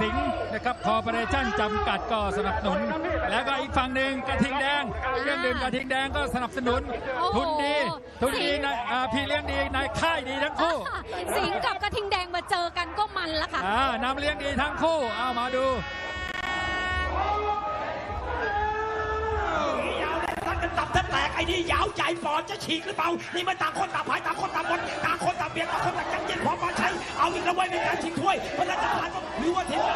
สิงห์นะครับคอร์ปอเรชั่นจำกัดก็สนับสนุน แล้วก็อีกฝั่งหนึ่งกระทิงแดงเครื่องดื่มกระทิงแดงก็สนับสนุน โอ้โห ทุนดีทุนดีในอ่าพี่เลี้ยงดีในค่ายดีทั้งคู่สิงห์กับกระทิงแดงมาเจอกันก็มันละค่ะ อ่านำเลี้ยงดีทั้งคู่เอามาดู ยาวเลยทักกันตับแทบแตกไอ้นี่ยาวใหญ่ปอดจะฉีกหรือเปล่า นี่มันต่างคนต่างพายต่างคนต่างบนต่างคนต่างเบียดต่างคนต่างจังเย็นความมาใช้ เอาอีกแล้วไว้ในการชิงถ้วยพระราชทานหรือว่าทีมงานของสมเด็จพระนิธิไ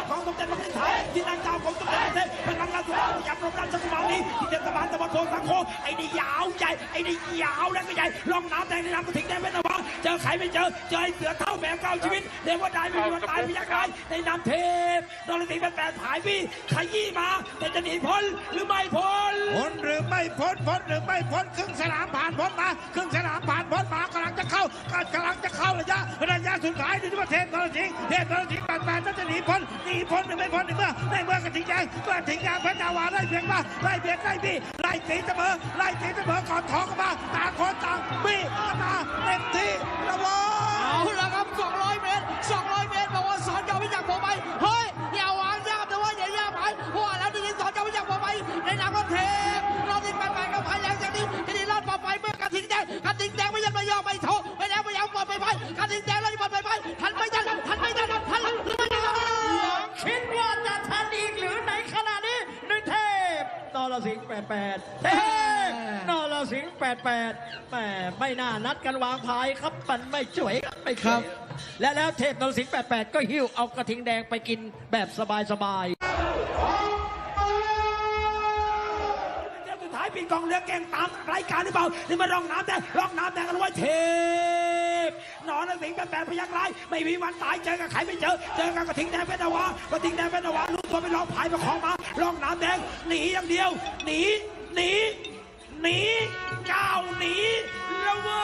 ที่นางเจ้าของสมเด็จเทพพระนางงานสุดาพยามรบราชกุมารีที่เทศบาลตะวันโพสังโคไอ้นี่ยาวใหญ่ไอ้นี่ยาวแล้วก็ใหญ่ร่องน้ำแดงในน้ำกระถิ่งแดงเป็นระวังเจอใครไม่เจอเจอไอ้เสือเท่าแมวเก้าชีวิตเรียกว่าได้ไม่มีวันตายไม่ยากตายในน้ำเทพนรสิงห์เป็นแปดผายพี่ขยี้มา แต่จะหนีพ้นหรือไม่พ้นพ้นหรือไม่พ้นพ้นหรือไม่พ้นครึ่งสนามผ่านพ้นมาครึ่งสนามผ่านพ้นมากำลังจะเข้ากำลัง ระยะระยะสุดท้ายดูที่ว่าเทพนรสิงห์เทพนรสิงห์แปดแปดน่าจะหนีพ้นหนีพ้นหรือไม่พ้นในเมื่อในเมื่อกระถิ่งแดงกระถิ่งแดงเพชรดาวาไล่เพียดมาไล่เบียดไล่บี้ไล่ตีเสมอไล่ตีเสมอก่อนท้องกันมาต่างคนต่างบี้มา รสิงห์88เทพนรสิงห์88แหมไม่น่านัดกันวางพายครับมันไม่สวยครับไม่ครับ และแล้วเทพนรสิงห์88ก็หิ้วเอากระทิงแดงไปกินแบบสบายๆเจ้าสุดท้ายปีกองเรือแกงตามรายการหรือเปล่านี่มาร่องน้ำแดงร่องน้ำแดงกันไว้เทพนอนสิงห์แปดแปดพยักร้ายไม่มีวันตายเจอกับใครไม่เจอ เจอกับกระทิงแดงเป็นนาวากระทิงแดงเป็นนาวาลุ้นตัวไปลองผายประคองมา ร่องน้ำแดง หนีอย่างเดียว หนี หนี หนีก้าวหนีแล้วเว้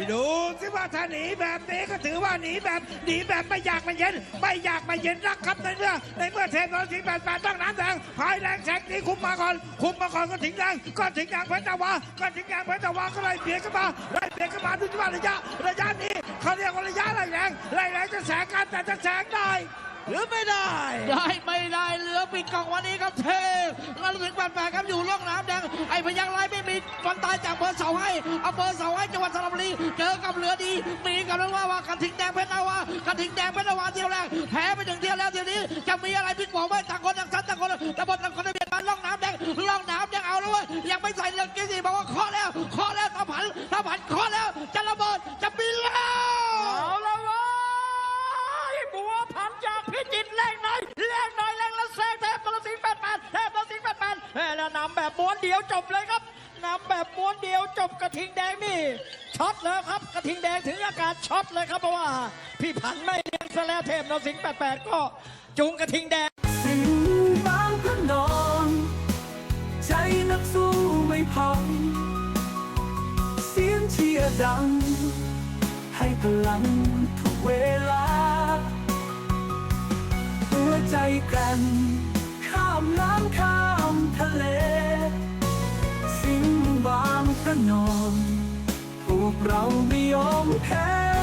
ยดูสิว่าถ้าหนีแบบนี้ก็ถือว่าหนีแบบหนีแบบไม่อยากมาเย็น ไม่อยากมาเย็นรักครับในเมื่อในเมื่อเทพนรสิแปดแปดตั้งน้ำแดงพายแรงแสงนี้คุมมาก่อน คุมมาก่อนก็ถึงแดงก็ถึงแดงเพชรตะวาก็ถึงแดงเพชรตะวาก็ไล่เบียดเข้ามาไล่เบียดเข้ามาดูที่ว่าระยะระยะนี้เขาเรียกว่าระยะไล่แรงไล่แรงจะแสงกันแต่จะแสงได้ หรือไม่ได้ ได้ไม่ได้เหลือปิดกล่องวันนี้ครับเทพเราถึงแปดแปดครับอยู่ล่องน้ำแดงไอ้พยักไร้ไม่มีวันตายจากอำเภอเสาให้อำเภอเสาให้จังหวัดสระบุรีเจอกับเรือดีมีกำลังว่าว่ากระทิงแดงเพชรนาวากระทิงแดงเพชรนาวาเที่ยวแรกแพ้ไปถึงเที่ยวแล้วเที่ยวนี้จะมีอะไรพลิกบอกไหมต่างคนต่างซัดต่างคนต่างบนต่างคนต่างเบียดมาล่องน้ำแดงล่องน้ำแดงเอาแล้วเว้ยยังไม่ใส่เรือกี้สิบอก นำแบบม้วนเดียวจบเลยครับนำแบบม้วนเดียวจบกระทิงแดงนี่ช็อตแล้วครับกระทิงแดงถึงอาการช็อตเลยครับเพราะว่า พี่ผันไม่เลี้ยงซะแลเทพนรสิงห์88ก็จูงกระทิงแดงสิงบางพระนองใจนักสู้ไม่พังเสียงเชียร์ดัง ให้พลังทุกเวลา หัวใจแกร่ง ข้ามน้ำข้ามทะเล สิ่งบางพระนอนพวกเราไม่ยอมแพ้